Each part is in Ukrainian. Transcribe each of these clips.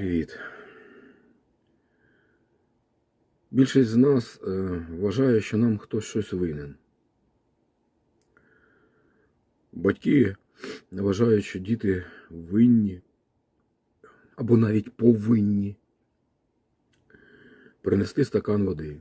Привіт. Більшість з нас е, вважає, що нам хтось щось винен. Батьки вважають, що діти винні або навіть повинні принести стакан води.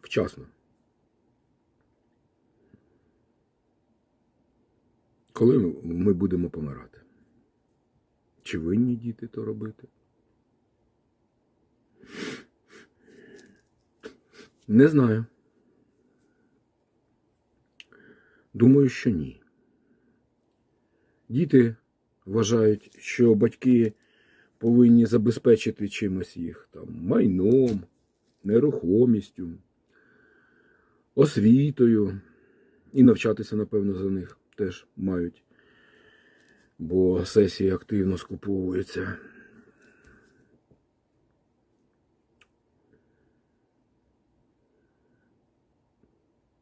Вчасно. Коли ми будемо помирати? Чи винні діти то робити? Не знаю. Думаю, що ні. Діти вважають, що батьки повинні забезпечити чимось їх там майном, нерухомістю, освітою і навчатися, напевно, за них теж мають бо сесії активно скуповуються.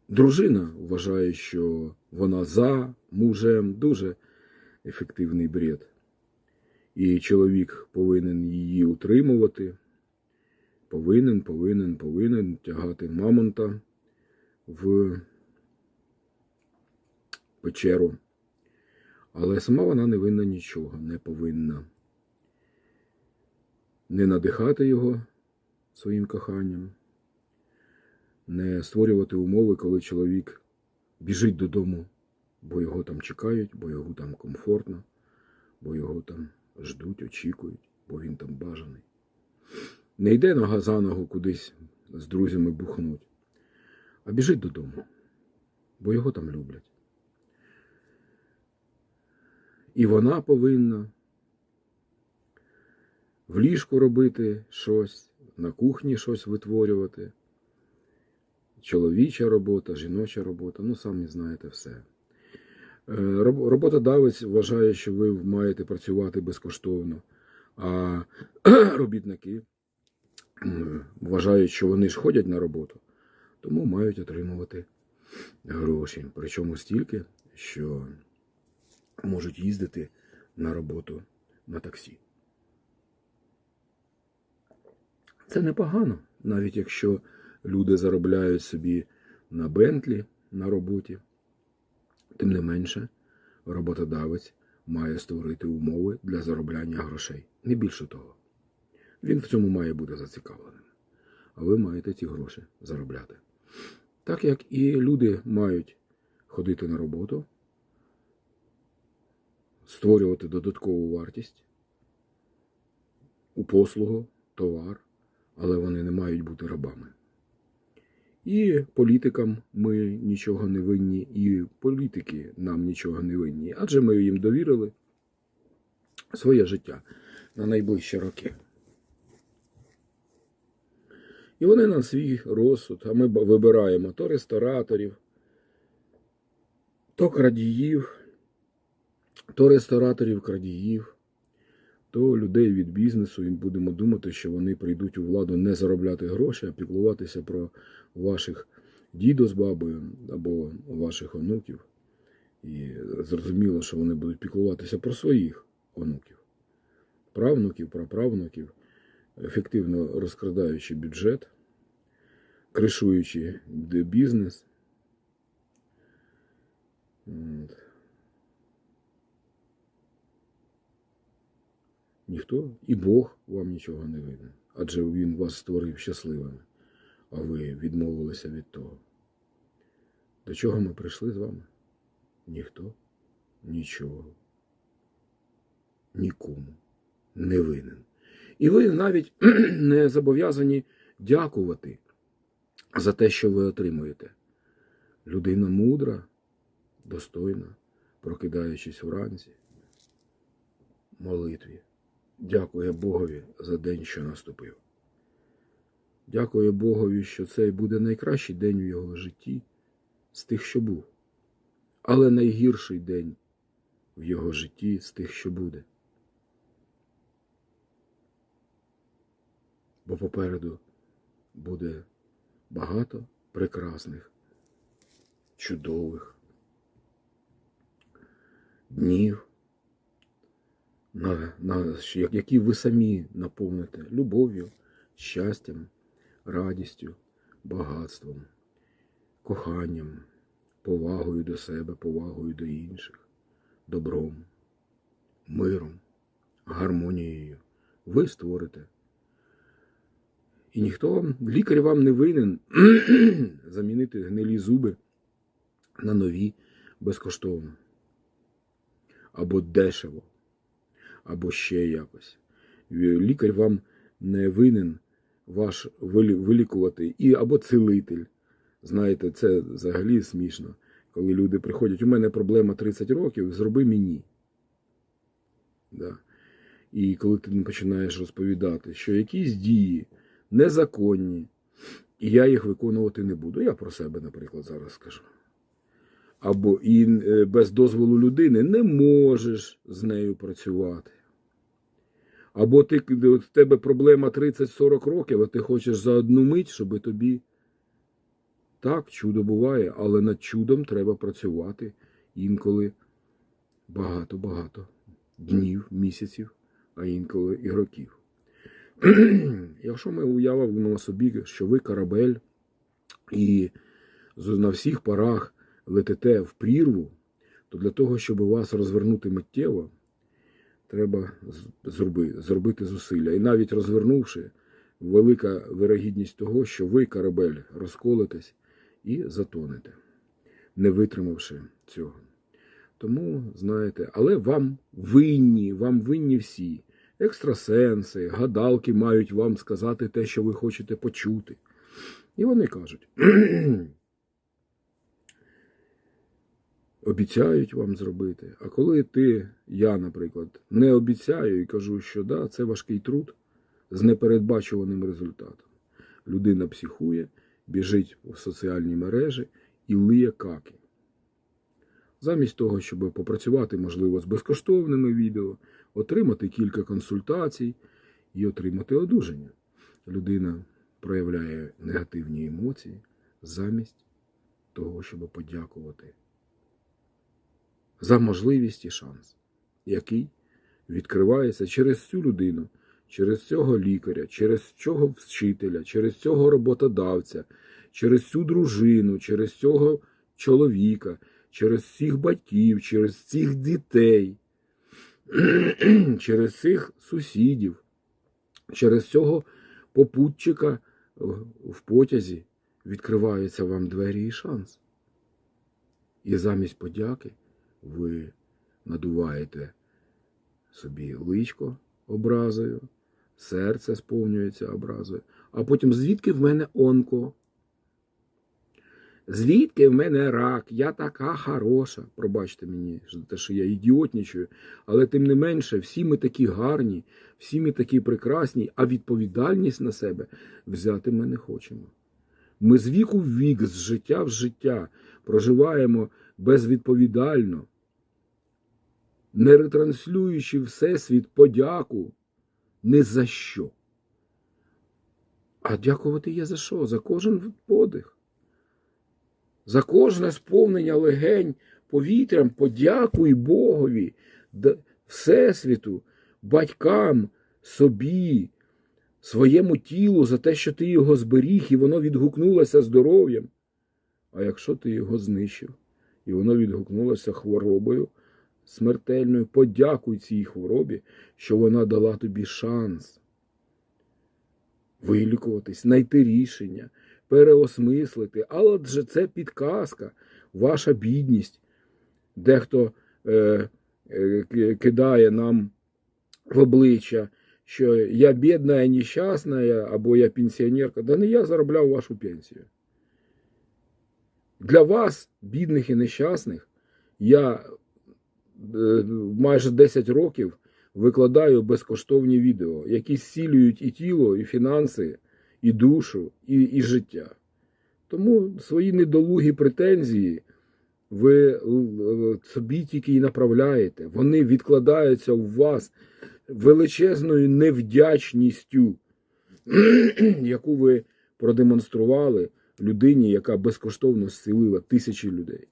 Дружина вважає, що вона за мужем дуже ефективний бред. І чоловік повинен її утримувати, повинен, повинен, повинен тягати мамонта в печеру. Але сама вона не винна нічого, не повинна не надихати його своїм коханням, не створювати умови, коли чоловік біжить додому, бо його там чекають, бо його там комфортно, бо його там ждуть, очікують, бо він там бажаний. Не йде нога за ногу кудись з друзями бухнуть, а біжить додому, бо його там люблять. І вона повинна в ліжку робити щось, на кухні щось витворювати. Чоловіча робота, жіноча робота, ну самі знаєте все. Е, Роботодавець вважає, що ви маєте працювати безкоштовно, а робітники вважають, що вони ж ходять на роботу, тому мають отримувати гроші. Причому стільки, що можуть їздити на роботу на таксі. Це непогано, навіть якщо люди заробляють собі на Бентлі на роботі. Тим не менше, роботодавець має створити умови для заробляння грошей. Не більше того. Він в цьому має бути зацікавленим. А ви маєте ці гроші заробляти. Так як і люди мають ходити на роботу, створювати додаткову вартість у послугу, товар, але вони не мають бути рабами. І політикам ми нічого не винні, і політики нам нічого не винні, адже ми їм довірили своє життя на найближчі роки. І вони на свій розсуд, а ми вибираємо то рестораторів, то крадіїв то рестораторів, крадіїв, то людей від бізнесу, і будемо думати, що вони прийдуть у владу не заробляти гроші, а піклуватися про ваших дідо з бабою або ваших онуків. І зрозуміло, що вони будуть піклуватися про своїх онуків, правнуків, праправнуків, ефективно розкрадаючи бюджет, кришуючи бізнес. Ніхто і Бог вам нічого не винен, адже Він вас створив щасливими, а ви відмовилися від того. До чого ми прийшли з вами? Ніхто нічого, нікому не винен. І ви навіть не зобов'язані дякувати за те, що ви отримуєте. Людина мудра, достойна, прокидаючись вранці, молитві. Дякує Богові за день, що наступив. Дякує Богові, що цей буде найкращий день в його житті з тих, що був, але найгірший день в його житті з тих, що буде. Бо попереду буде багато прекрасних, чудових днів на, на, які ви самі наповните любов'ю, щастям, радістю, багатством, коханням, повагою до себе, повагою до інших, добром, миром, гармонією. Ви створите. І ніхто вам, лікар вам не винен замінити гнилі зуби на нові безкоштовно. Або дешево, або ще якось. Лікар вам не винен ваш вилікувати, і або цілитель. Знаєте, це взагалі смішно, коли люди приходять. У мене проблема 30 років, зроби мені. Да. І коли ти починаєш розповідати, що якісь дії незаконні, і я їх виконувати не буду. Я про себе, наприклад, зараз скажу. Або і е, без дозволу людини не можеш з нею працювати. Або ти, в тебе проблема 30-40 років, а ти хочеш за одну мить, щоб тобі. Так, чудо буває, але над чудом треба працювати інколи багато-багато днів, місяців, а інколи і років. Якщо ми уявимо собі, що ви корабель і на всіх парах летите в прірву, то для того, щоб вас розвернути миттєво, треба з- зробити зусилля. І навіть розвернувши, велика вирогідність того, що ви, корабель, розколитесь і затонете, не витримавши цього. Тому, знаєте, але вам винні, вам винні всі. Екстрасенси, гадалки мають вам сказати те, що ви хочете почути. І вони кажуть, обіцяють вам зробити. А коли ти, я, наприклад, не обіцяю і кажу, що да, це важкий труд з непередбачуваним результатом. Людина психує, біжить в соціальні мережі і лиє каки. Замість того, щоб попрацювати, можливо, з безкоштовними відео, отримати кілька консультацій і отримати одужання. Людина проявляє негативні емоції замість того, щоб подякувати за можливість і шанс, який відкривається через цю людину, через цього лікаря, через цього вчителя, через цього роботодавця, через цю дружину, через цього чоловіка, через цих батьків, через цих дітей, через цих сусідів, через цього попутчика в потязі відкриваються вам двері і шанс. І замість подяки ви надуваєте собі личко образою, серце сповнюється образою, а потім звідки в мене онко? Звідки в мене рак? Я така хороша. Пробачте мені те, що я ідіотнічую, але тим не менше, всі ми такі гарні, всі ми такі прекрасні, а відповідальність на себе взяти ми не хочемо. Ми з віку в вік, з життя в життя проживаємо безвідповідально, не ретранслюючи Всесвіт подяку не за що. А дякувати є за що? За кожен подих. За кожне сповнення легень повітрям подякуй Богові, Всесвіту, батькам, собі, своєму тілу за те, що ти його зберіг, і воно відгукнулося здоров'ям. А якщо ти його знищив, і воно відгукнулося хворобою смертельною, подякуй цій хворобі, що вона дала тобі шанс вилікуватись, знайти рішення, переосмислити. Але адже це підказка, ваша бідність. Дехто е, е, кидає нам в обличчя, що я бідна, я нещасна, або я пенсіонерка. Да не я заробляв вашу пенсію. Для вас, бідних і нещасних, я майже 10 років викладаю безкоштовні відео, які зцілюють і тіло, і фінанси, і душу, і, і життя. Тому свої недолугі претензії ви е, собі тільки і направляєте. Вони відкладаються у вас величезною невдячністю, яку ви продемонстрували людині, яка безкоштовно зцілила тисячі людей.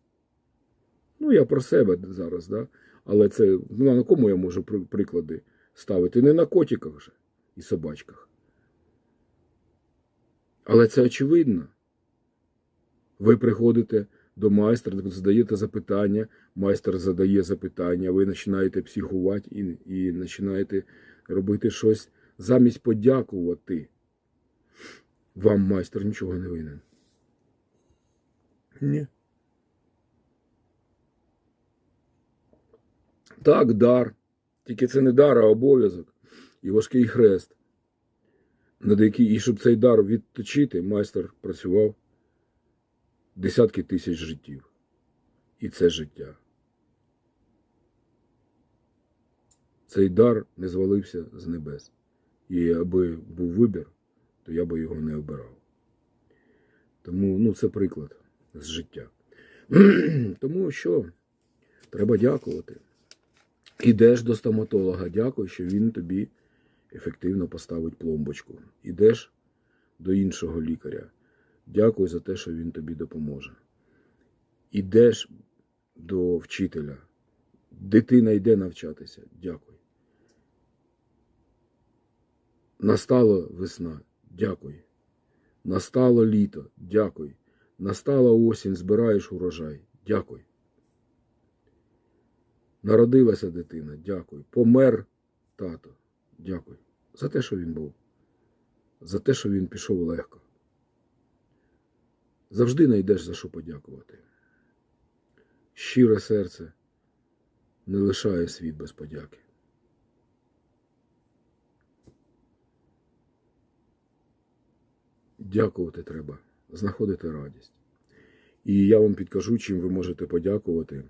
Ну, я про себе зараз, да? Але це ну, на кому я можу приклади ставити? Не на котиках же і собачках. Але це очевидно. Ви приходите до майстра, задаєте запитання, майстер задає запитання, ви починаєте психувати і, і починаєте робити щось замість подякувати. Вам майстер нічого не винен. Ні. Так, дар. Тільки це не дар, а обов'язок і важкий хрест. Над який, і щоб цей дар відточити, майстер працював десятки тисяч життів. І це життя. Цей дар не звалився з небес. І аби був вибір, то я би його не обирав. Тому ну, це приклад з життя. Тому що треба дякувати. Ідеш до стоматолога, дякуй, що він тобі ефективно поставить пломбочку. Ідеш до іншого лікаря. Дякуй за те, що він тобі допоможе. Ідеш до вчителя. Дитина йде навчатися. Дякуй. Настала весна. Дякуй. Настало літо. Дякуй. Настала осінь, збираєш урожай. Дякуй. Народилася дитина. Дякуй. Помер тато. Дякуй. За те, що він був. За те, що він пішов легко. Завжди знайдеш за що подякувати. Щире серце не лишає світ без подяки. Дякувати треба, знаходити радість. І я вам підкажу, чим ви можете подякувати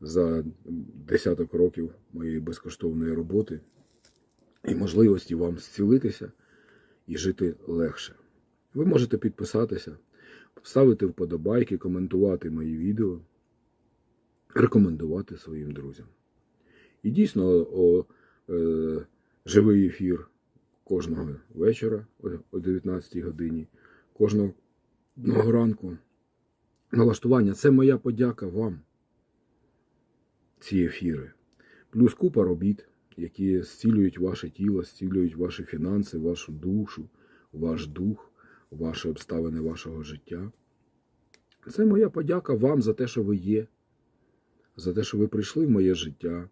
за десяток років моєї безкоштовної роботи і можливості вам зцілитися і жити легше. Ви можете підписатися, ставити вподобайки, коментувати мої відео, рекомендувати своїм друзям. І дійсно, о, е, живий ефір кожного вечора о- о 19 годині, кожного ранку. Налаштування це моя подяка вам. Ці ефіри. Плюс купа робіт, які зцілюють ваше тіло, зцілюють ваші фінанси, вашу душу, ваш дух, ваші обставини вашого життя. Це моя подяка вам за те, що ви є, за те, що ви прийшли в моє життя.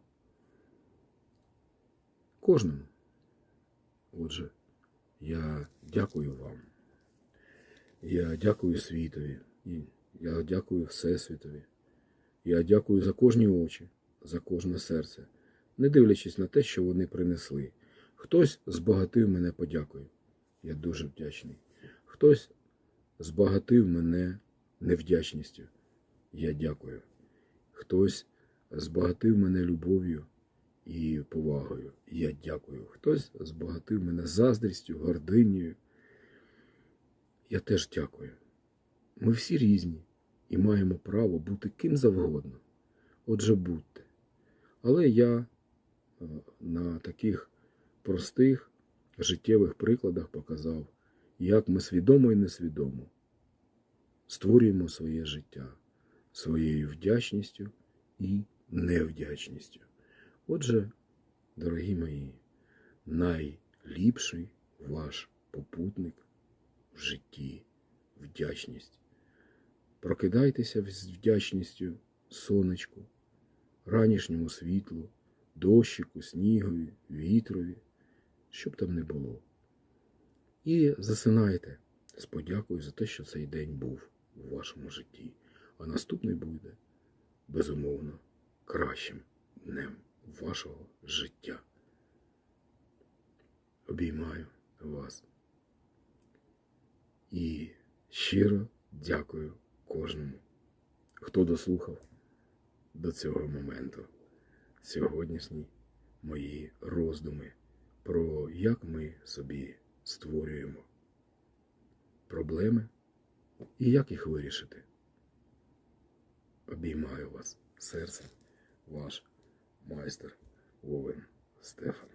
Кожному. Отже, я дякую вам. Я дякую світові. Я дякую Всесвітові. Я дякую за кожні очі, за кожне серце, не дивлячись на те, що вони принесли. Хтось збагатив мене подякою. Я дуже вдячний. Хтось збагатив мене невдячністю. Я дякую. Хтось збагатив мене любов'ю і повагою. Я дякую. Хтось збагатив мене заздрістю, гординею. Я теж дякую. Ми всі різні і маємо право бути ким завгодно. Отже, будьте. Але я е, на таких простих життєвих прикладах показав, як ми свідомо і несвідомо створюємо своє життя своєю вдячністю і невдячністю. Отже, дорогі мої, найліпший ваш попутник в житті вдячність. Прокидайтеся з вдячністю сонечку, ранішньому світлу, дощику, снігові, вітрові, щоб там не було. І засинайте з подякою за те, що цей день був у вашому житті, а наступний буде, безумовно, кращим днем вашого життя. Обіймаю вас і щиро дякую кожному, хто дослухав до цього моменту сьогоднішні мої роздуми про як ми собі створюємо проблеми і як їх вирішити. Обіймаю вас серцем, ваш майстер Вовен Стефан.